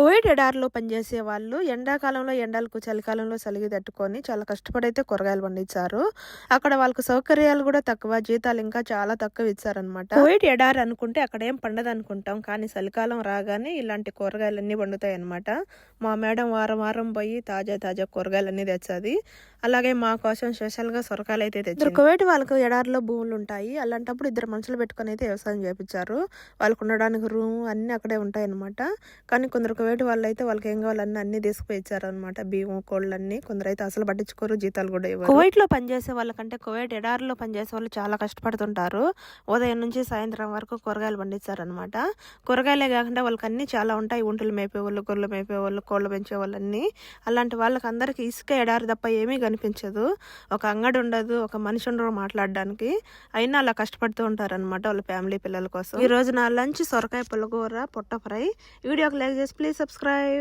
Covid ఎడారిలో పనిచేసే వాళ్ళు ఎండాకాలంలో ఎండలకు చలికాలంలో చలిగి తట్టుకొని చాలా కష్టపడైతే కూరగాయలు పండించారు అక్కడ వాళ్ళకు సౌకర్యాలు కూడా తక్కువ జీతాలు ఇంకా చాలా తక్కువ ఇచ్చారనమాట కోవిడ్ ఎడారి అనుకుంటే అక్కడ ఏం పండదు అనుకుంటాం కానీ చలికాలం రాగానే ఇలాంటి కూరగాయలన్నీ పండుతాయి అనమాట మా మేడం వారం వారం పోయి తాజా తాజా కూరగాయలన్నీ తెచ్చది. అలాగే మా కోసం స్పెషల్గా సొరకాయలు అయితే తెచ్చారు కోవిడ్ వాళ్ళకు ఎడారిలో భూములు ఉంటాయి. అలాంటప్పుడు ఇద్దరు మనుషులు పెట్టుకొని అయితే వ్యవసాయం చేపించారు వాళ్ళకు ఉండడానికి రూమ్ అన్ని అక్కడే ఉంటాయి అనమాట కానీ కొందరు కువైట్ వాళ్ళు అయితే వాళ్ళకి ఏం కావాలన్నీ అన్ని తీసుకుపోయి ఇచ్చారనమాట బియ్యం కోళ్ళు అన్ని కొందరు అయితే అసలు పట్టించుకోరు జీతాలు కూడా ఇవ్వరు. కువైట్లో పనిచేసే వాళ్ళకంటే కువైట్ ఎడారిలో పనిచేసే వాళ్ళు చాలా కష్టపడుతుంటారు. ఉదయం నుంచి సాయంత్రం వరకు కూరగాయలు పండిస్తారనమాట కూరగాయలే కాకుండా వాళ్ళకి అన్ని చాలా ఉంటాయి. ఒంటులు మేపే వాళ్ళు గొర్రెలు మేపే వాళ్ళు కోళ్ళు పెంచే వాళ్ళు అన్ని. అలాంటి వాళ్ళకి అందరికి ఇసుక ఎడారి తప్ప ఏమీ కనిపించదు. ఒక అంగడి ఉండదు ఒక మనిషి ఉండరు మాట్లాడడానికి. అయినా అలా కష్టపడుతూ ఉంటారనమాట వాళ్ళ ఫ్యామిలీ పిల్లల కోసం. ఈ రోజు నా లంచ్ సొరకాయ పుల్లగూర పొట్ట ఫ్రై. వీడియోకి లైక్ చేసి ప్లీజ్ సబ్స్క్రైబ్.